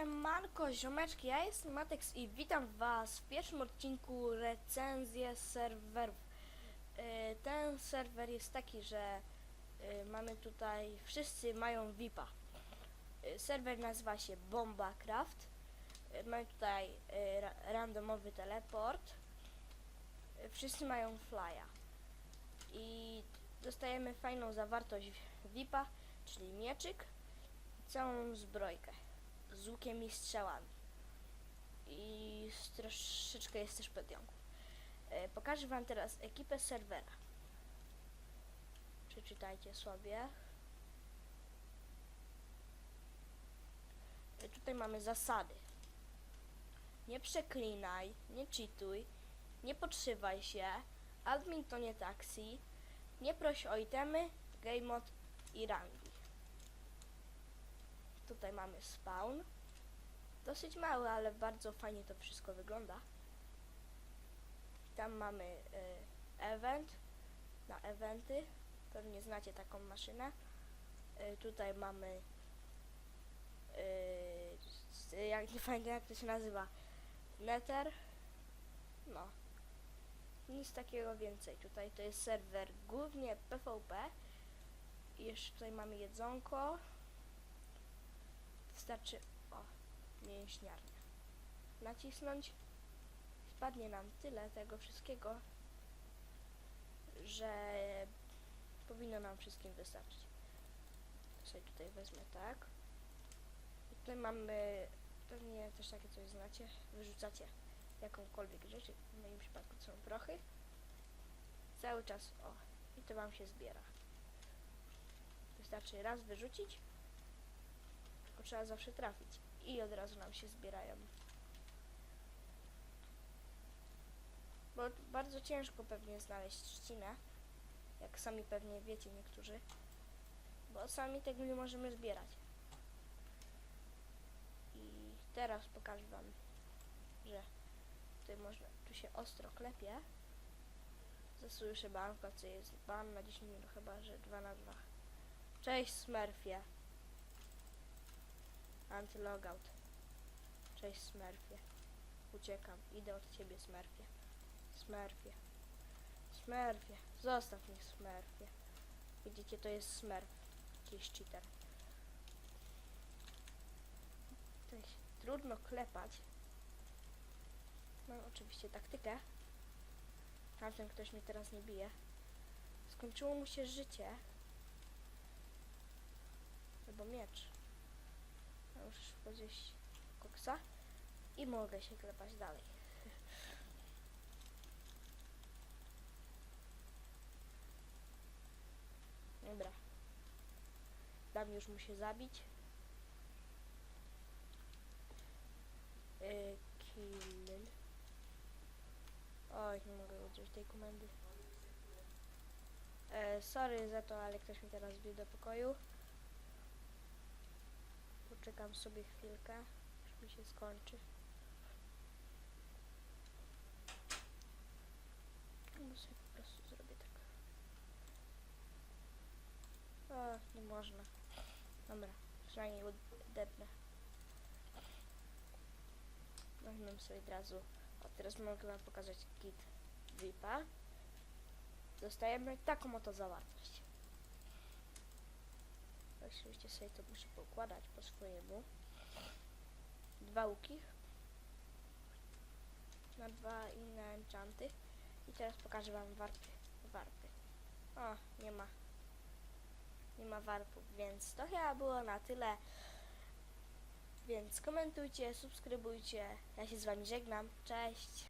Siemanko, ziomeczki, ja jestem Matex i witam was w pierwszym odcinku recenzję serwerów. E, Ten serwer jest taki, że e, mamy tutaj, wszyscy mają VIPa. E, Serwer nazywa się BombaCraft. Mamy tutaj ra- randomowy teleport. Wszyscy mają flya. I dostajemy fajną zawartość VIPa, czyli mieczyk i całą zbrojkę z łukiem i strzałami. I troszeczkę jest też podjąków. E, pokażę Wam teraz ekipę serwera. Przeczytajcie sobie. E, tutaj mamy zasady. Nie przeklinaj, nie cheatuj, nie podszywaj się, admin to nie taksi, nie proś o itemy, game mod i rangi. Tutaj mamy spawn. Dosyć mały, ale bardzo fajnie to wszystko wygląda. Tam mamy y, event na eventy. Pewnie znacie taką maszynę. Y, tutaj mamy y, s- jak nie pamiętam jak to się nazywa. Nether. No. Nic takiego więcej. Tutaj to jest serwer głównie PvP. I jeszcze tutaj mamy jedzonko. Wystarczy, o, mięśniarnia. Nacisnąć. Spadnie nam tyle tego wszystkiego, że powinno nam wszystkim wystarczyć. Sobie tutaj wezmę tak. I tutaj mamy, pewnie też takie coś znacie, wyrzucacie jakąkolwiek rzecz, w moim przypadku są prochy. Cały czas, o, i to wam się zbiera. Wystarczy raz wyrzucić tylko trzeba zawsze trafić. I od razu nam się zbierają. Bo bardzo ciężko pewnie znaleźć trzcinę. Jak sami pewnie wiecie niektórzy. Bo sami tego nie możemy zbierać. I teraz pokażę wam, że tutaj można, tu się ostro klepie. Zasłyszę banka, co jest ban na 10 minut, chyba że 2 na 2. Cześć Smurfie. Antylogout. Cześć Smurfie. Uciekam. Idę od ciebie Smurfie. Smurfie. Smurfie. Zostaw mnie Smurfie. Widzicie, to jest Smurf. Jakiś cheater. Trudno klepać. Mam oczywiście taktykę. Tamten ktoś mnie teraz nie bije. Skończyło mu się życie. Albo miecz. Szybko zjeść koksa i mogę się klepać dalej. Dobra. Dam już mu się zabić. Yy, kill. Oj, nie mogę użyć tej komendy. E, sorry za to, ale ktoś mi teraz wbił do pokoju. Poczekam sobie chwilkę, aż mi się skończy. Albo sobie po prostu zrobię tak. O, nie można. Dobra, przynajmniej odepnę. Weźmiemy sobie od razu. O, teraz mogę wam pokazać kit VIPa. Dostajemy taką oto zawartość. Oczywiście sobie to muszę poukładać po swojemu. Dwa łuki. Na dwa inne enchanty. I teraz pokażę wam warpy. warpy. O, nie ma. Nie ma warpów, więc to chyba było na tyle. Więc komentujcie, subskrybujcie. Ja się z wami żegnam. Cześć.